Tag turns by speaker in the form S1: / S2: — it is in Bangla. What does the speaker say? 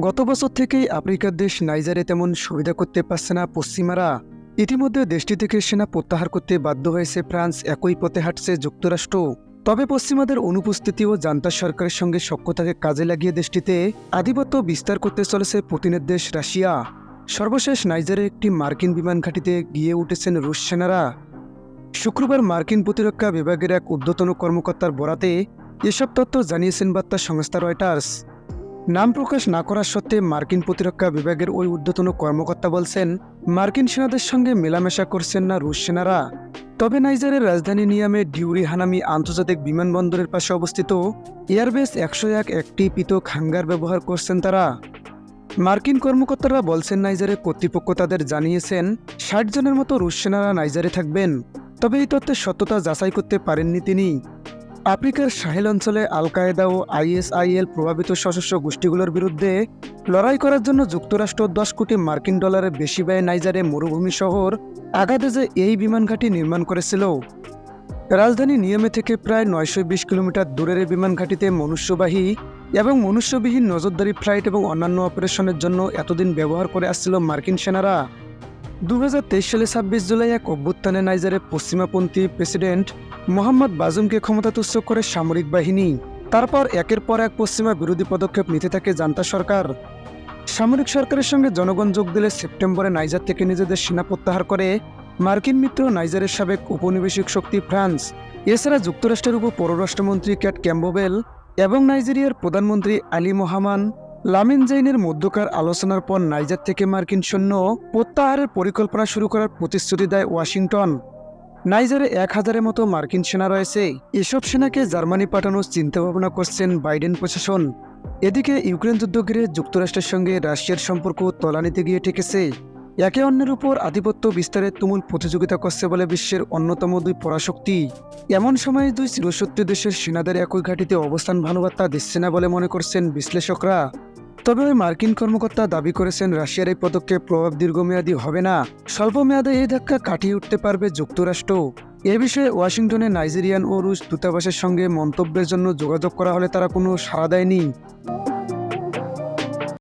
S1: গত বছর থেকেই আফ্রিকার দেশ নাইজারে তেমন সুবিধা করতে পারছে না পশ্চিমারা। ইতিমধ্যে দেশটি থেকে সেনা প্রত্যাহার করতে বাধ্য হয়েছে ফ্রান্স, একই পথে হাঁটছে যুক্তরাষ্ট্র। তবে পশ্চিমাদের অনুপস্থিতি ও জান্তা সরকারের সঙ্গে সক্ষতাকে কাজে লাগিয়ে দেশটিতে আধিপত্য বিস্তার করতে চলেছে পুতিনের দেশ রাশিয়া। সর্বশেষ নাইজারে একটি মার্কিন বিমান ঘাঁটিতে গিয়ে উঠেছেন রুশ সেনারা। শুক্রবার মার্কিন প্রতিরক্ষা বিভাগের এক ঊর্ধ্বতন কর্মকর্তার বরাতে এসব তথ্য জানিয়েছেন বার্তা সংস্থা রয়টার্স। নাম প্রকাশ না করার সত্ত্বে মার্কিন প্রতিরক্ষা বিভাগের ওই ঊর্ধ্বতন কর্মকর্তা বলছেন, মার্কিন সেনাদের সঙ্গে মেলামেশা করছেন না রুশ সেনারা। তবে নাইজারের রাজধানী নিয়ামে ডিউরি হানামি আন্তর্জাতিক বিমানবন্দরের পাশে অবস্থিত এয়ারবেস একশো এক একটি পৃথক হাঙ্গার ব্যবহার করছেন তারা। মার্কিন কর্মকর্তারা বলছেন, নাইজারের কর্তৃপক্ষ তাদের জানিয়েছেন, ষাট জনের মতো রুশ সেনারা নাইজারে থাকবেন। তবে এই তথ্যের সত্যতা যাচাই করতে পারেননি তিনি। আফ্রিকার সাহেল অঞ্চলে আল কায়েদা ও আইএসআইএল প্রভাবিত সশস্ত্র গোষ্ঠীগুলোর বিরুদ্ধে লড়াই করার জন্য যুক্তরাষ্ট্র দশ কোটি মার্কিন ডলারের বেশি ব্যয়ে নাইজারে মরুভূমি শহর আগাদেজে এই বিমান ঘাঁটি নির্মাণ করেছিল। রাজধানী নিয়মে থেকে প্রায় নয়শো বিশ কিলোমিটার দূরের এই বিমান ঘাঁটিতে মনুষ্যবাহী এবং মনুষ্যবিহীন নজরদারি ফ্লাইট এবং অন্যান্য অপারেশনের জন্য এতদিন ব্যবহার করে আসছিল মার্কিন সেনারা। দু হাজার তেইশ সালে ছাব্বিশ জুলাই এক অভ্যুত্থানে নাইজারের পশ্চিমাপন্থী প্রেসিডেন্ট মোহাম্মদ বাজুমকে ক্ষমতাতুচ্ছ করে সামরিক বাহিনী। তারপর একের পর এক পশ্চিমা বিরোধী পদক্ষেপ নিতে থাকে জান্তা সরকার। সামরিক সরকারের সঙ্গে জনগণ যোগ দিলে সেপ্টেম্বরে নাইজার থেকে নিজেদের সেনা প্রত্যাহার করে মার্কিন মিত্র নাইজারের সাবেক উপনিবেশিক শক্তি ফ্রান্স। এছাড়া যুক্তরাষ্ট্রের উপ পররাষ্ট্রমন্ত্রী ক্যাট ক্যাম্বোবেল এবং নাইজেরিয়ার প্রধানমন্ত্রী আলী মোহামান লামিন জাইনের মধ্যকার আলোচনার পর নাইজার থেকে মার্কিন সৈন্য প্রত্যাহারের পরিকল্পনা শুরু করার প্রতিশ্রুতি দেয় ওয়াশিংটন। নাইজারে এক হাজারের মতো মার্কিন সেনা রয়েছে। এসব সেনাকে জার্মানি পাঠানোর চিন্তাভাবনা করছেন বাইডেন প্রশাসন। এদিকে ইউক্রেন যুদ্ধ ঘিরে যুক্তরাষ্ট্রের সঙ্গে রাশিয়ার সম্পর্ক তলানিতে গিয়ে ঠেকেছে। একে অন্যের উপর আধিপত্য বিস্তারের তুমুল প্রতিযোগিতা করছে বলে বিশ্বের অন্যতম দুই পরাশক্তি। এমন সময়ে দুই চিরশত্রু দেশের সেনাদের একই ঘাঁটিতে অবস্থান ভানুবার্তা দিচ্ছে না বলে মনে করছেন বিশ্লেষকরা। তবে ওই মার্কিন কর্মকর্তা দাবি করেছেন রাশিয়ার এই পদক্ষেপ প্রভাব দীর্ঘমেয়াদী হবে না স্বল্প মেয়াদে এই ধাক্কা কাটিয়ে উঠতে পারবে যুক্তরাষ্ট্র। এ বিষয়ে ওয়াশিংটনে নাইজেরিয়ান ও রুশ দূতাবাসের সঙ্গে মন্তব্যের জন্য যোগাযোগ করা হলে তারা কোনো সাড়া দেয়নি।